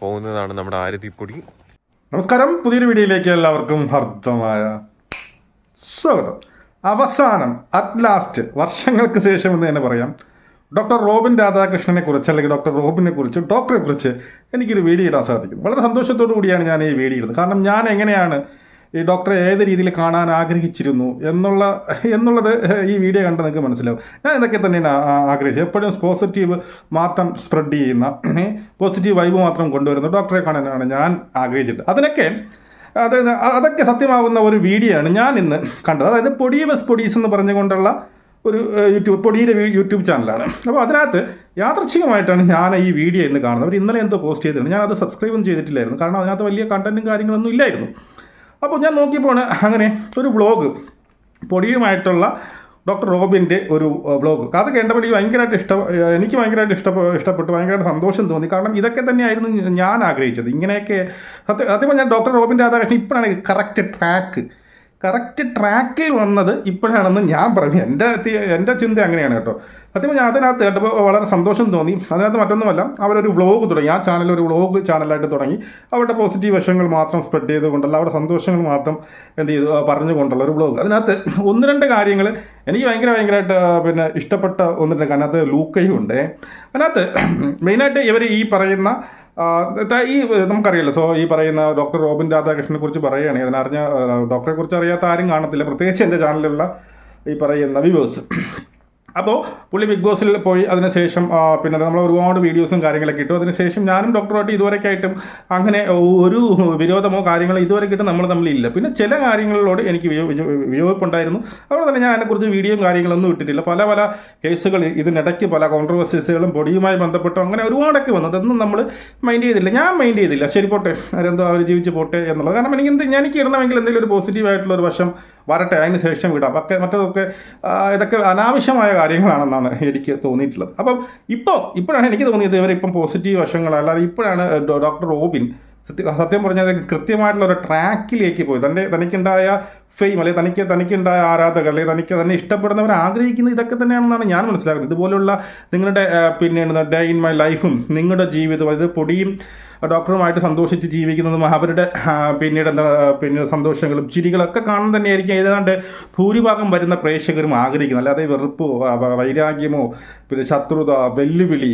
പോകുന്നതാണ് നമ്മുടെ ആരതിപ്പൊടി. നമസ്കാരം. പുതിയൊരു വീഡിയോയിലേക്ക് എല്ലാവർക്കും ഹർദ്ദമായ സ്വാഗതം. അവസാനം അറ്റ് ലാസ്റ്റ് വർഷങ്ങൾക്ക് ശേഷം എന്ന് തന്നെ പറയാം. ഡോക്ടർ റോബിൻ രാധാകൃഷ്ണനെ കുറിച്ച് അല്ലെങ്കിൽ ഡോക്ടർ റോബിനെ കുറിച്ച് ഡോക്ടറെ കുറിച്ച് എനിക്കൊരു വീഡിയോ ഇടാൻ സാധിക്കും വളരെ സന്തോഷത്തോടു കൂടിയാണ് ഞാൻ ഈ വീഡിയോ ഇടുന്നത്. കാരണം ഞാൻ എങ്ങനെയാണ് ഈ ഡോക്ടറെ ഏത് രീതിയിൽ കാണാൻ ആഗ്രഹിച്ചിരുന്നു എന്നുള്ള എന്നുള്ളത് ഈ വീഡിയോ കണ്ട് നിങ്ങൾക്ക് മനസ്സിലാവും. ഞാൻ ഇതൊക്കെ തന്നെയാണ് ആഗ്രഹിച്ചത്. എപ്പോഴും പോസിറ്റീവ് മാത്രം സ്പ്രെഡ് ചെയ്യുന്ന പോസിറ്റീവ് വൈബ് മാത്രം കൊണ്ടുവരുന്ന ഡോക്ടറെ കാണാനാണ് ഞാൻ ആഗ്രഹിച്ചിട്ട് അതിനൊക്കെ അതായത് അതൊക്കെ സത്യമാവുന്ന ഒരു വീഡിയോ ആണ് ഞാൻ ഇന്ന് കണ്ടത്. അതായത് പൊടിയവസ് പൊടീസ് എന്ന് പറഞ്ഞുകൊണ്ടുള്ള ഒരു യൂട്യൂബ് പൊടിയുടെ യൂട്യൂബ് ചാനലാണ് അപ്പോൾ അതിനകത്ത് യാദർച്ഛികമായിട്ടാണ് ഞാൻ ഈ വീഡിയോ ഇന്ന് കാണുന്നത്. അവർ ഇന്നലെ എന്തോ പോസ്റ്റ് ചെയ്തിട്ടുണ്ട് ഞാൻ അത് സബ്സ്ക്രൈബ് ചെയ്തിട്ടില്ലായിരുന്നു. കാരണം അതിനകത്ത് വലിയ കണ്ടന്റും കാര്യങ്ങളൊന്നും ഇല്ലായിരുന്നു. അപ്പോൾ ഞാൻ നോക്കിയപ്പോൾ അങ്ങനെ ഒരു വ്ളോഗ് പൊടിയുമായിട്ടുള്ള ഡോക്ടർ റോബിന്റെ ഒരു വ്ളോഗ് അത് കേട്ടപ്പോൾ എനിക്ക് ഭയങ്കരമായിട്ട് ഇഷ്ട എനിക്ക് ഭയങ്കരമായിട്ട് ഇഷ്ട ഇഷ്ടപ്പെട്ടു. ഭയങ്കരമായിട്ട് സന്തോഷം തോന്നി. കാരണം ഇതൊക്കെ തന്നെയായിരുന്നു ഞാൻ ആഗ്രഹിച്ചത്. ഇങ്ങനെയൊക്കെ സത്യം സത്യം ഞാൻ ഡോക്ടർ റോബിന്റെ രാധാകൃഷ്ണൻ ഇപ്പോഴാണ് കറക്റ്റ് ട്രാക്ക് കറക്റ്റ് ട്രാക്കിൽ വന്നത് ഇപ്പോഴാണെന്ന് ഞാൻ പറഞ്ഞു. എന്റെ എന്റെ ചിന്ത അങ്ങനെയാണ് കേട്ടോ. സത്യം ഞാൻ അതിനകത്ത് കേട്ടപ്പോൾ വളരെ സന്തോഷം തോന്നി. അതിനകത്ത് മറ്റൊന്നുമല്ല അവരൊരു വ്ളോഗ് തുടങ്ങി. ആ ചാനൽ ഒരു വ്ളോഗ് ചാനലായിട്ട് തുടങ്ങി. അവരുടെ പോസിറ്റീവ് വശങ്ങൾ മാത്രം സ്പ്രെഡ് ചെയ്തുകൊണ്ടല്ല അവരുടെ സന്തോഷങ്ങൾ മാത്രം എന്ത് ചെയ്തു പറഞ്ഞുകൊണ്ടുള്ള ഒരു വ്ളോഗ് അതിനകത്ത് ഒന്ന് രണ്ട് കാര്യങ്ങൾ എനിക്ക് ഭയങ്കര ഭയങ്കരമായിട്ട് പിന്നെ ഇഷ്ടപ്പെട്ട ഒന്ന് രണ്ട് അതിനകത്ത് ലൂക്കയും ഉണ്ട്. അതിനകത്ത് മെയിനായിട്ട് ഇവർ ഈ പറയുന്ന ഈ നമുക്കറിയാലോ സോ ഈ പറയുന്ന ഡോക്ടർ റോബിൻ രാധാകൃഷ്ണനെ കുറിച്ച് പറയുകയാണെങ്കിൽ അതിനറിഞ്ഞ ഡോക്ടറെ കുറിച്ച് അറിയാത്ത ആരും കാണത്തില്ല പ്രത്യേകിച്ച് എന്റെ ചാനലിലുള്ള ഈ പറയുന്ന വ്യൂവേഴ്സ് അപ്പോൾ പുള്ളി ബിഗ് ബോസിൽ പോയി അതിനുശേഷം പിന്നെ നമ്മൾ ഒരുപാട് വീഡിയോസും കാര്യങ്ങളൊക്കെ ഇട്ടു. അതിനുശേഷം ഞാനും ഡോക്ടറുമായിട്ട് ഇതുവരെയൊക്കെയായിട്ടും അങ്ങനെ ഒരു വിരോധമോ കാര്യങ്ങളോ ഇതുവരെ കിട്ടും നമ്മൾ തമ്മിലില്ല പിന്നെ ചില കാര്യങ്ങളോട് എനിക്ക് വിയോ- വിയോ- വിയോജിപ്പുണ്ടായിരുന്നു. അതുപോലെ തന്നെ ഞാൻ അതിനെക്കുറിച്ച് വീഡിയോയും കാര്യങ്ങളൊന്നും ഇട്ടിട്ടില്ല. പല പല കേസുകൾ ഇതിനിടയ്ക്ക് പല കോൺട്രവേഴ്സീസുകളും പൊടിയുമായി ബന്ധപ്പെട്ടോ അങ്ങനെ ഒരുപാടൊക്കെ വന്നു. അതൊന്നും നമ്മൾ മൈൻഡ് ചെയ്തില്ല. ഞാൻ മൈൻഡ് ചെയ്തില്ല. ശരി പോട്ടെ. അവരെന്തോ അവർ ജീവിച്ച് പോട്ടെ എന്നുള്ളത്. കാരണം എനിക്ക് എന്ത് എനിക്ക് ഇടണമെങ്കിൽ എന്തെങ്കിലും ഒരു പോസിറ്റീവ് ആയിട്ടുള്ള ഒരു വശം വരട്ടെ. അതിന് ശേഷം വിടാം. ഒക്കെ മറ്റതൊക്കെ ഇതൊക്കെ അനാവശ്യമായ കാര്യങ്ങളാണെന്നാണ് എനിക്ക് തോന്നിയിട്ടുള്ളത്. അപ്പം ഇപ്പോൾ ഇപ്പോഴാണ് എനിക്ക് തോന്നിയത് ഇവരിപ്പം പോസിറ്റീവ് വശങ്ങൾ അല്ലാതെ ഇപ്പോഴാണ് ഡോക്ടർ റോബിൻ സത്യം പറഞ്ഞാൽ കൃത്യമായിട്ടുള്ള ഒരു ട്രാക്കിലേക്ക് പോയി. തന്റെ തനിക്കുണ്ടായ ഫെയിം അല്ലെങ്കിൽ തനിക്ക് തനിക്കുണ്ടായ ആരാധകർ അല്ലെങ്കിൽ തനിക്ക് തന്നെ ഇഷ്ടപ്പെടുന്നവർ ആഗ്രഹിക്കുന്നത് ഇതൊക്കെ തന്നെയാണെന്നാണ് ഞാൻ മനസ്സിലാക്കുന്നത്. ഇതുപോലുള്ള നിങ്ങളുടെ പിന്നെ ഡേ ഇൻ മൈ ലൈഫും നിങ്ങളുടെ ജീവിതവും അത് പൊടിയും ഡോക്ടറുമായിട്ട് സന്തോഷിച്ച് ജീവിക്കുന്നതും അവരുടെ പിന്നീട് എന്താ പിന്നെ സന്തോഷങ്ങളും ചിരികളൊക്കെ കാണാൻ തന്നെയായിരിക്കും. ഏതാണ്ട് ഭൂരിഭാഗം വരുന്ന പ്രേക്ഷകരും ആഗ്രഹിക്കുന്നത് അല്ലാതെ വെറുപ്പോ വൈരാഗ്യമോ പിന്നെ ശത്രുത വെല്ലുവിളി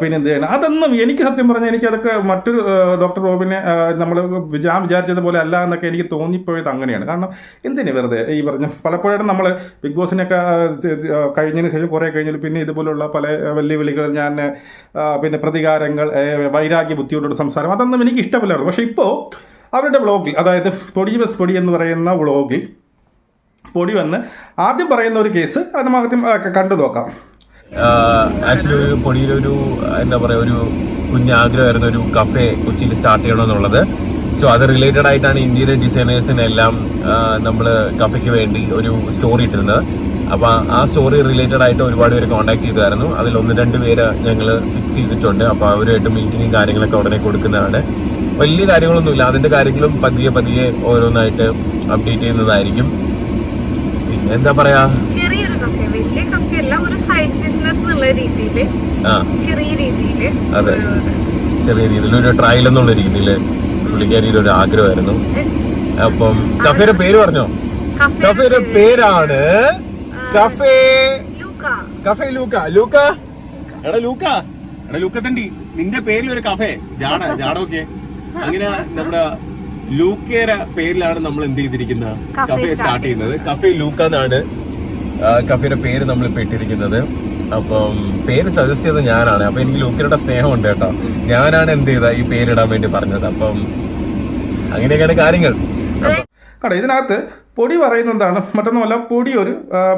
പിന്നെ എന്ത് ചെയ്യണം? അതൊന്നും എനിക്ക് സത്യം പറഞ്ഞാൽ എനിക്കതൊക്കെ മറ്റൊരു ഡോക്ടർ റോബിനെ നമ്മൾ ഞാൻ വിചാരിച്ചതുപോലെ അല്ല എന്നൊക്കെ എനിക്ക് തോന്നിപ്പോയത് അങ്ങനെയാണ്. കാരണം എന്തിനു വെറുതെ? ഈ പറഞ്ഞ പലപ്പോഴും നമ്മൾ ബിഗ് ബോസിനൊക്കെ കഴിഞ്ഞതിന് ശേഷം കുറേ കഴിഞ്ഞാൽ പിന്നെ ഇതുപോലുള്ള പല വെല്ലുവിളികൾ ഞാൻ പിന്നെ പ്രതികാരങ്ങൾ വൈരാഗ്യ ബുദ്ധിയോടുള്ള സംസാരം. അതൊന്നും എനിക്ക് ഇഷ്ടമില്ലായിരുന്നു. പക്ഷേ ഇപ്പോൾ അവരുടെ വ്ളോഗിൽ അതായത് പൊടി ബസ് പൊടി എന്ന് പറയുന്ന ബ്ലോഗിൽ പൊടി വന്ന് ആദ്യം പറയുന്ന ഒരു കേസ് അത് ആദ്യം കണ്ടു നോക്കാം. ആക്ച്വലി ഒരു പൊടിയിലൊരു എന്താ പറയുക ഒരു കുഞ്ഞ് ആഗ്രഹമായിരുന്നു ഒരു കഫേ കൊച്ചിയിൽ സ്റ്റാർട്ട് ചെയ്യണമെന്നുള്ളത് സോ അത് റിലേറ്റഡ് ആയിട്ടാണ് ഇന്ത്യയിലെ ഡിസൈനേഴ്സിനെല്ലാം നമ്മൾ കഫയ്ക്ക് വേണ്ടി ഒരു സ്റ്റോറി ഇട്ടിരുന്നത്. അപ്പോൾ ആ സ്റ്റോറി റിലേറ്റഡ് ആയിട്ട് ഒരുപാട് പേര് കോൺടാക്ട് ചെയ്തായിരുന്നു. അതിൽ ഒന്ന് രണ്ട് പേര് ഞങ്ങൾ ഫിക്സ് ചെയ്തിട്ടുണ്ട്. അപ്പോൾ അവരുമായിട്ട് മീറ്റിങ്ങും കാര്യങ്ങളൊക്കെ ഉടനെ കൊടുക്കുന്നതാണ്. വലിയ കാര്യങ്ങളൊന്നുമില്ല. അതിന്റെ കാര്യങ്ങളും പതിയെ പതിയെ ഓരോന്നായിട്ട് അപ്ഡേറ്റ് ചെയ്യുന്നതായിരിക്കും. പിന്നെ എന്താ പറയാ? ചെറിയൊരു കഫേ വലിയ കഫേ അല്ല ഒരു സൈഡ് ബിസിനസ് എന്നുള്ള രീതിയിൽ ചെറിയ രീതിയിൽ അതെ. ചെറിയ രീതിയിൽ ഒരു ട്രയൽ എന്നുള്ള രീതിയിൽ പുള്ളിക്കാരിയുടെ ഒരു ആഗ്രഹമായിരുന്നു. അപ്പം കഫേയുടെ പേര് പറഞ്ഞോ? കഫേയുടെ പേരാണ് കഫേ. കഫേ ലൂക്ക. ലൂക്ക? എടാ ലൂക്ക. എടാ ലൂക്ക തണ്ടി. നിന്റെ പേരിൽ ഒരു കഫേ. ജാട ജാടൊക്കെ അങ്ങനെ നമ്മുടെ ലൂക്കയുടെ പേരിലാണ് നമ്മൾ എന്ത് ചെയ്തിരിക്കുന്നത്? കഫേ സ്റ്റാർട്ട് ചെയ്യുന്നത്. കഫേ ലൂക്ക എന്നാണ് കഫേയുടെ പേര് നമ്മൾ ഇട്ടിരിക്കുന്നത്. അപ്പം പേര് സജസ്റ്റ് ചെയ്തത് ഞാനാണ്. അപ്പൊ എനിക്ക് ലൂക്കയുടെ സ്നേഹമുണ്ട് കേട്ടോ. ഞാനാണ് എന്ത് ചെയ്ത ഈ പേരിടാൻ വേണ്ടി പറഞ്ഞത്. അപ്പം അങ്ങനെയൊക്കെയാണ് കാര്യങ്ങൾ. കട ഇതിനകത്ത് പൊടി പറയുന്ന എന്താണ് മറ്റൊന്നുമല്ല പൊടി ഒരു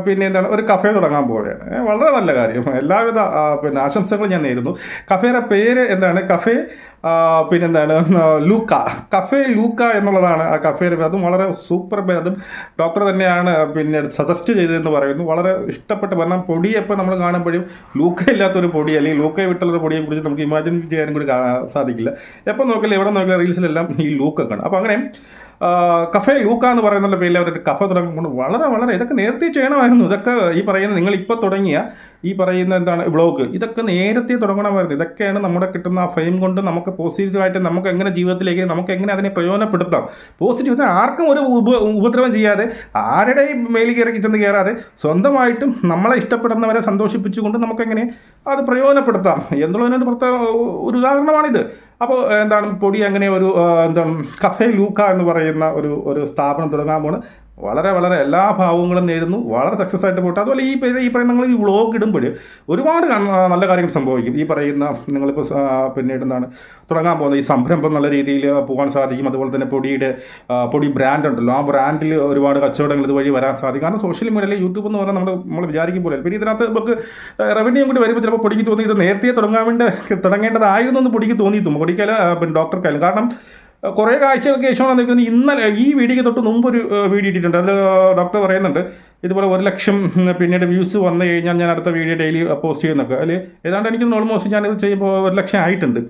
പിന്നെ എന്താണ് ഒരു കഫേ തുടങ്ങാൻ പോവുകയാണ്. വളരെ നല്ല കാര്യം. എല്ലാവിധ പിന്നെ ആശംസകളും ഞാൻ നേരുന്നു. കഫേയുടെ പേര് എന്താണ്? കഫേ പിന്നെന്താണ് ലൂക്ക. കഫേ ലൂക്ക എന്നുള്ളതാണ് ആ കഫേയുടെ പേര്. അതും വളരെ സൂപ്പർ പേര്. അതും ഡോക്ടർ തന്നെയാണ് പിന്നെ സജസ്റ്റ് ചെയ്തതെന്ന് പറയുന്നു. വളരെ ഇഷ്ടപ്പെട്ട് കാരണം പൊടി എപ്പോൾ നമ്മൾ കാണുമ്പോഴും ലൂക്ക ഇല്ലാത്തൊരു പൊടി അല്ലെങ്കിൽ ലൂക്കയെ വിട്ടുള്ളൊരു പൊടിയെ കുറിച്ച് നമുക്ക് ഇമാജിൻ ചെയ്യാനും കൂടി സാധിക്കില്ല. എപ്പോൾ നോക്കില്ല എവിടെ നോക്കില്ല റീൽസിലെല്ലാം ഈ ലൂക്ക കാണും. അപ്പോൾ അങ്ങനെ കഫേ ലൂക്ക എന്ന് പറയുന്ന പേരിൽ അവരുടെ കഫ തുടങ്ങുമ്പോൾ വളരെ വളരെ ഇതൊക്കെ നേരത്തെ ചെയ്യണമായിരുന്നു. ഇതൊക്കെ ഈ പറയുന്ന നിങ്ങൾ ഇപ്പോൾ തുടങ്ങിയ ഈ പറയുന്ന എന്താണ് വ്ളോഗ് ഇതൊക്കെ നേരത്തെ തുടങ്ങണമായിരുന്നു. ഇതൊക്കെയാണ് നമ്മുടെ കിട്ടുന്ന ആ ഫെയിം കൊണ്ട് നമുക്ക് പോസിറ്റീവായിട്ട് നമുക്ക് എങ്ങനെ ജീവിതത്തിലേക്ക് നമുക്ക് എങ്ങനെ അതിനെ പ്രയോജനപ്പെടുത്താം. പോസിറ്റീവ് ആർക്കും ഒരു ഉപ ഉപദ്രവം ചെയ്യാതെ ആരുടെയും മേലിൽ കയറി ചെന്ന് കയറാതെ സ്വന്തമായിട്ടും നമ്മളെ ഇഷ്ടപ്പെടുന്നവരെ സന്തോഷിപ്പിച്ചുകൊണ്ട് നമുക്കെങ്ങനെ അത് പ്രയോജനപ്പെടുത്താം എന്നുള്ളതിനൊരു പ്രത്യേക ഒരു ഉദാഹരണമാണിത്. അപ്പോൾ എന്താണ് പൊടി അങ്ങനെ ഒരു എന്താണ് കഫേ ലൂക്ക എന്ന് പറയുന്ന ഒരു ഒരു സ്ഥാപനം തുടങ്ങാൻ പോണ്. വളരെ വളരെ എല്ലാ ഭാവങ്ങളും നേരുന്നു. വളരെ സക്സസ് ആയിട്ട് പോട്ടെ. അതുപോലെ ഈ ഈ പറയുന്ന നിങ്ങൾ ഈ വ്ളോഗ് ഇടുമ്പോൾ ഒരുപാട് നല്ല കാര്യങ്ങൾ സംഭവിക്കും. ഈ പറയുന്ന നിങ്ങളിപ്പോൾ പിന്നീട് എന്താണ് തുടങ്ങാൻ പോകുന്ന ഈ സംരംഭം നല്ല രീതിയിൽ പോകാൻ സാധിക്കും. അതുപോലെ തന്നെ പൊടിയുടെ പൊടി ബ്രാൻഡ് ഉണ്ടല്ലോ. ആ ബ്രാൻഡിൽ ഒരുപാട് കച്ചവടങ്ങൾ ഇതുവഴി വരാൻ സാധിക്കും. കാരണം സോഷ്യൽ മീഡിയയിൽ യൂട്യൂബ് എന്ന് പറഞ്ഞാൽ നമ്മൾ നമ്മൾ വിചാരിക്കും പോലെ. പിന്നെ ഇതിനകത്ത് നമുക്ക് റവന്യൂ കൂടി വരുമ്പോൾ ചിലപ്പോൾ പൊടിക്ക് തോന്നി ഇത് നേരത്തെ തുടങ്ങാൻ വേണ്ടി തുടങ്ങേണ്ടതായിരുന്നു എന്ന് പൊടിക്ക് തോന്നിയിട്ടും. പൊടിക്കാലും പിന്നെ ഡോക്ടർക്കായാലും കാരണം കുറേ കാഴ്ചകൾക്ക് ശേഷമാണ് നിൽക്കുന്നത്. ഇന്നലെ ഈ വീഡിയോക്ക് തൊട്ട് മുമ്പ് ഒരു വീഡിയോ ഇട്ടിട്ടുണ്ട്. അതിൽ ഡോക്ടർ പറയുന്നുണ്ട് ഇതുപോലെ ഒരു ലക്ഷം പിന്നീട് വ്യൂസ് വന്നു കഴിഞ്ഞാൽ ഞാൻ അടുത്ത വീഡിയോ ഡെയിലി പോസ്റ്റ് ചെയ്യുന്നൊക്കെ. അതിൽ ഏതാണ്ട് എനിക്ക് ഓൾമോസ്റ്റ് ഞാനിത് ചെയ്യുമ്പോൾ ഒരു ലക്ഷം ആയിട്ടുണ്ട്.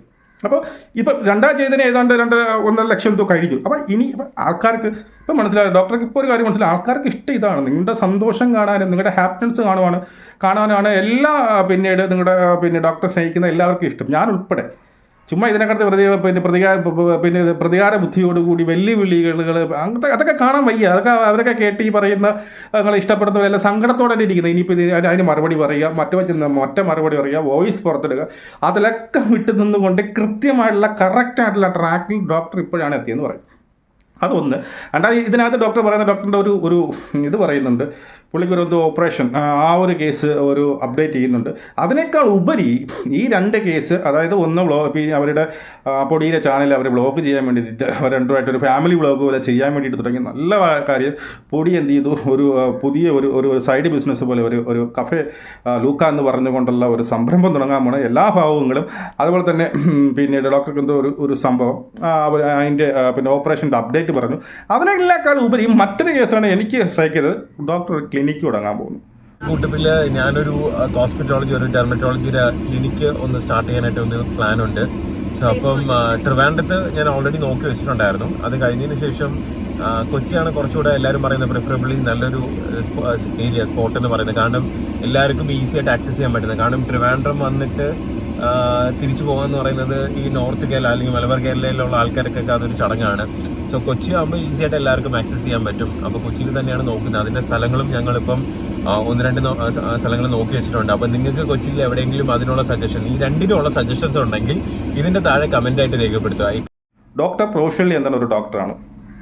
അപ്പോൾ ഇപ്പം രണ്ടാം ചെയ്തതിന് ഏതാണ്ട് രണ്ട് ഒന്നര ലക്ഷം എന്തോ കഴിഞ്ഞു. അപ്പോൾ ഇനി ആൾക്കാർക്ക് ഇപ്പം മനസ്സിലായി? ഡോക്ടർക്ക് ഇപ്പോൾ ഒരു കാര്യം മനസ്സിലായി. ആൾക്കാർക്ക് ഇഷ്ടം ഇതാണ്. നിങ്ങളുടെ സന്തോഷം കാണാനും നിങ്ങളുടെ ഹാപ്പിനെസ് കാണുവാണ് കാണാനാണ് എല്ലാ പിന്നീട് നിങ്ങളുടെ പിന്നെ ഡോക്ടറെ സ്നേഹിക്കുന്ന എല്ലാവർക്കും ഇഷ്ടം. ഞാൻ ഉൾപ്പെടെ. ചുമ്മാ ഇതിനെക്കാട്ട് പ്രതി പിന്നെ പ്രതികാര പിന്നെ പ്രതികാര ബുദ്ധിയോടുകൂടി വെല്ലുവിളികൾ അങ്ങനത്തെ അതൊക്കെ കാണാൻ വയ്യ. അതൊക്കെ അവരൊക്കെ കേട്ട് ഈ പറയുന്ന നിങ്ങൾ ഇഷ്ടപ്പെടുന്നവരെല്ലാം സങ്കടത്തോടെ തന്നെ ഇരിക്കുന്നത്. ഇനിയിപ്പോൾ ഇത് അതിന് മറുപടി പറയുക മറ്റു ചെന്ന് മറ്റേ മറുപടി പറയുക വോയിസ് പുറത്തെടുക്കുക അതിലൊക്കെ വിട്ടു നിന്നുകൊണ്ട് കൃത്യമായിട്ടുള്ള കറക്റ്റായിട്ടുള്ള ട്രാക്കിൽ ഡോക്ടർ ഇപ്പോഴാണ് എത്തിയെന്ന് പറയും. അതൊന്ന്. രണ്ടാമത് ഇതിനകത്ത് ഡോക്ടർ പറയുന്ന ഡോക്ടറിന്റെ ഒരു ഒരു ഇത് പറയുന്നുണ്ട്. പുള്ളിക്ക് ഒരു എന്തോ ഓപ്പറേഷൻ ആ ഒരു കേസ് ഒരു അപ്ഡേറ്റ് ചെയ്യുന്നുണ്ട്. അതിനേക്കാൾ ഉപരി ഈ രണ്ട് കേസ് അതായത് ഒന്ന് ബ്ലോഗ് അവരുടെ പൊടിയിലെ ചാനൽ അവർ ബ്ലോക്ക് ചെയ്യാൻ വേണ്ടിയിട്ട് അവർ രണ്ടുമായിട്ട് ഒരു ഫാമിലി ബ്ലോഗ് പോലെ ചെയ്യാൻ വേണ്ടിയിട്ട് തുടങ്ങി. നല്ല കാര്യം പൊടി എന്ത് ചെയ്തു? ഒരു പുതിയ ഒരു ഒരു സൈഡ് ബിസിനസ് പോലെ ഒരു ഒരു കഫേ ലൂക്ക എന്ന് പറഞ്ഞുകൊണ്ടുള്ള ഒരു സംരംഭം തുടങ്ങാൻ പോണ. എല്ലാ ഭാവങ്ങളും അതുപോലെ തന്നെ പിന്നീട് ഡോക്ടർക്ക് എന്തോ ഒരു ഒരു സംഭവം അതിന്റെ പിന്നെ ഓപ്പറേഷന്റെ അപ്ഡേറ്റ് പറഞ്ഞു. അതിനേക്കാൾ ഉപരി മറ്റൊരു കേസാണ് എനിക്ക് സ്ട്രൈക്ക് ചെയ്തത്. ഡോക്ടർ ക്ലിനിക്ക് തുടങ്ങാൻ പോകുന്നു. കൂട്ടത്തിൽ ഞാനൊരു കോസ്മെറ്റോളജി ഒരു ഡെർമറ്റോളജിയുടെ ക്ലിനിക്ക് ഒന്ന് സ്റ്റാർട്ട് ചെയ്യാനായിട്ട് ഒന്ന് പ്ലാൻ ഉണ്ട്. സോ അപ്പം ട്രിവാൻഡ്രത്ത് ഞാൻ ഓൾറെഡി നോക്കി വെച്ചിട്ടുണ്ടായിരുന്നു. അത് കഴിഞ്ഞതിന് ശേഷം കൊച്ചിയാണ് കുറച്ചുകൂടെ എല്ലാവരും പറയുന്നത് പ്രിഫറബിളി നല്ലൊരു ഏരിയ സ്പോട്ട് എന്ന് പറയുന്നത്. കാരണം എല്ലാവർക്കും ഈസി ആയിട്ട് ആക്സസ് ചെയ്യാൻ പറ്റുന്നത്. കാരണം ട്രിവാൻഡ്രം വന്നിട്ട് തിരിച്ചു പോകാന്ന് പറയുന്നത് ഈ നോർത്ത് കേരള അല്ലെങ്കിൽ മലബാർ കേരളയിലുള്ള ആൾക്കാർക്കൊക്കെ അതൊരു ചടങ്ങാണ്. സോ കൊച്ചി ആകുമ്പോൾ ഈസി ആയിട്ട് എല്ലാവർക്കും ആക്സസ് ചെയ്യാൻ പറ്റും. അപ്പോൾ കൊച്ചിയിൽ തന്നെയാണ് നോക്കുന്നത്. അതിന്റെ സ്ഥലങ്ങളും ഞങ്ങളിപ്പം ഒന്ന് രണ്ട് സ്ഥലങ്ങൾ നോക്കി വെച്ചിട്ടുണ്ട്. അപ്പോൾ നിങ്ങൾക്ക് കൊച്ചിയിൽ എവിടെയെങ്കിലും അതിനുള്ള സജഷൻ ഈ രണ്ടിനുള്ള സജഷൻസ് ഉണ്ടെങ്കിൽ ഇതിന്റെ താഴെ കമന്റ് ആയിട്ട് രേഖപ്പെടുത്തുക. ഡോക്ടർ പ്രൊഫഷണലി എന്താണ് ഒരു ഡോക്ടറാണ്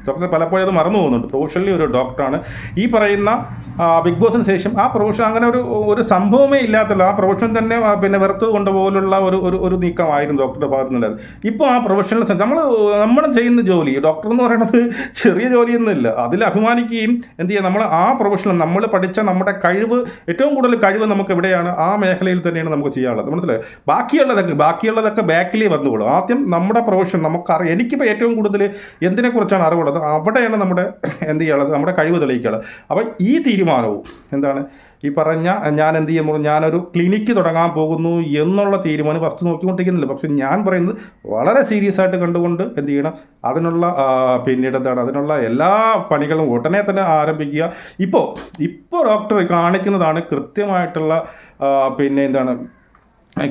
ഡോക്ടർ പലപ്പോഴും അത് മറന്നു പോകുന്നുണ്ട്. പ്രൊഫഷണലി ഒരു ഡോക്ടറാണ് ഈ പറയുന്ന ബിഗ് ബോസിന് ശേഷം ആ പ്രൊഫഷൻ അങ്ങനെ ഒരു ഒരു സംഭവമേ ഇല്ലാത്തല്ലോ. ആ പ്രൊഫഷൻ തന്നെ പിന്നെ വെറുത്ത് കൊണ്ടുപോലുള്ള ഒരു ഒരു ഒരു നീക്കമായിരുന്നു ഡോക്ടറുടെ ഭാഗത്തു നിന്നുണ്ടായത് ഇപ്പോൾ ആ പ്രൊഫഷണൽ നമ്മൾ നമ്മൾ ചെയ്യുന്ന ജോലി ഡോക്ടർ എന്ന് പറയുന്നത് ചെറിയ ജോലിയൊന്നുമില്ല അതിൽ അഭിമാനിക്കുകയും എന്ത് ചെയ്യുക നമ്മൾ ആ പ്രൊഫഷണൽ നമ്മൾ പഠിച്ച നമ്മുടെ കഴിവ് ഏറ്റവും കൂടുതൽ കഴിവ് നമുക്ക് എവിടെയാണ്? ആ മേഖലയിൽ തന്നെയാണ് നമുക്ക് ചെയ്യാനുള്ളത്. മനസ്സിലായി? ബാക്കിയുള്ളതൊക്കെ ബാക്കിയുള്ളതൊക്കെ ബാക്കിലേ വന്നുകൊള്ളും ആദ്യം നമ്മുടെ പ്രൊഫഷൻ നമുക്കറിയാം. എനിക്കിപ്പോൾ ഏറ്റവും കൂടുതൽ എന്തിനെക്കുറിച്ചാണ് അറിവുള്ളത്? അവിടെയാണ് നമ്മുടെ എന്ത് ചെയ്യാനുള്ളത്? നമ്മുടെ കഴിവ് തെളിയിക്കുക അപ്പോൾ ഈ തീരുമാനവും. എന്താണ്? ഈ പറഞ്ഞ ഞാൻ എന്ത് ചെയ്യുമ്പോൾ ഞാനൊരു ക്ലിനിക്ക് തുടങ്ങാൻ പോകുന്നു എന്നുള്ള തീരുമാനം ഫസ്റ്റ് നോക്കിക്കൊണ്ടിരിക്കുന്നില്ല. പക്ഷെ ഞാൻ പറയുന്നത് വളരെ സീരിയസ് ആയിട്ട് കണ്ടുകൊണ്ട് എന്ത് ചെയ്യണം? അതിനുള്ള പിന്നീട് എന്താണ്? അതിനുള്ള എല്ലാ പണികളും ഉടനെ തന്നെ ആരംഭിക്കുക. ഇപ്പോൾ ഇപ്പോൾ ഡോക്ടർ കാണിക്കുന്നതാണ് കൃത്യമായിട്ടുള്ള പിന്നെ എന്താണ്?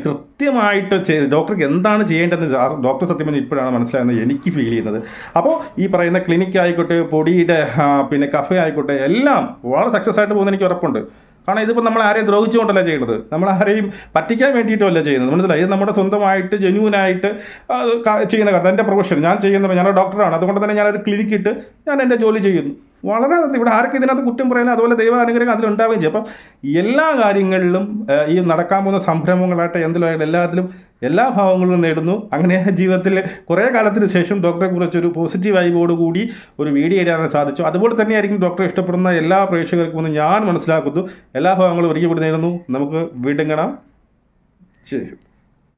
കൃത്യമായിട്ട് ചെയ്ത് ഡോക്ടർക്ക് എന്താണ് ചെയ്യേണ്ടതെന്ന് ഡോക്ടർ സത്യം പറഞ്ഞാൽ ഇപ്പോഴാണ് മനസ്സിലാകുന്നത് എനിക്ക് ഫീൽ ചെയ്യുന്നത്. അപ്പോൾ ഈ പറയുന്ന ക്ലിനിക് ആയിക്കോട്ടെ പൊടിയുടെ പിന്നെ കഫേ ആയിക്കോട്ടെ എല്ലാം വളരെ സക്സസ് ആയിട്ട് പോകുന്ന എനിക്ക് ഉറപ്പുണ്ട്. കാരണം ഇതിപ്പോൾ നമ്മൾ ആരെയും ദ്രോഹിച്ചുകൊണ്ടല്ല ചെയ്യുന്നത്. നമ്മൾ ആരെയും പറ്റിക്കാൻ വേണ്ടിയിട്ടല്ല ചെയ്യുന്നത്. മനസ്സിലായി? ഇത് നമ്മുടെ സ്വന്തമായിട്ട് ജെന്യൂനായിട്ട് ചെയ്യുന്ന കാര്യം എന്റെ പ്രൊഫഷൻ ഞാൻ ചെയ്യുന്നത് ഞാനൊരു ഡോക്ടറാണ് അതുകൊണ്ട് തന്നെ ഞാനൊരു ക്ലിനിക്ക് ഇട്ട് ഞാൻ എന്റെ ജോലി ചെയ്യുന്നു. വളരെ ഇവിടെ ആർക്കും ഇതിനകത്ത് കുറ്റം പറയാനും അതുപോലെ ദൈവ അനുഗ്രഹം അതിലുണ്ടാവുകയും ചെയ്യും. അപ്പം എല്ലാ കാര്യങ്ങളിലും ഈ നടക്കാൻ പോകുന്ന സംരംഭങ്ങളായിട്ട് എന്തിലായിട്ട് എല്ലാത്തിലും എല്ലാ ഭാവങ്ങളും നേടുന്നു. അങ്ങനെ ജീവിതത്തിൽ കുറേ കാലത്തിന് ശേഷം ഡോക്ടറെ കുറിച്ചൊരു പോസിറ്റീവ് വൈബോടുകൂടി ഒരു വീഡിയോ ഇടാൻ സാധിച്ചു. അതുപോലെ തന്നെയായിരിക്കും ഡോക്ടറെ ഇഷ്ടപ്പെടുന്ന എല്ലാ പ്രേക്ഷകർക്കും എന്ന് ഞാൻ മനസ്സിലാക്കുന്നു. എല്ലാ ഭാവങ്ങളും ഒരുക്കിപ്പെട്ട് നേടുന്നു. നമുക്ക് വീണ്ടും ചെയ്യും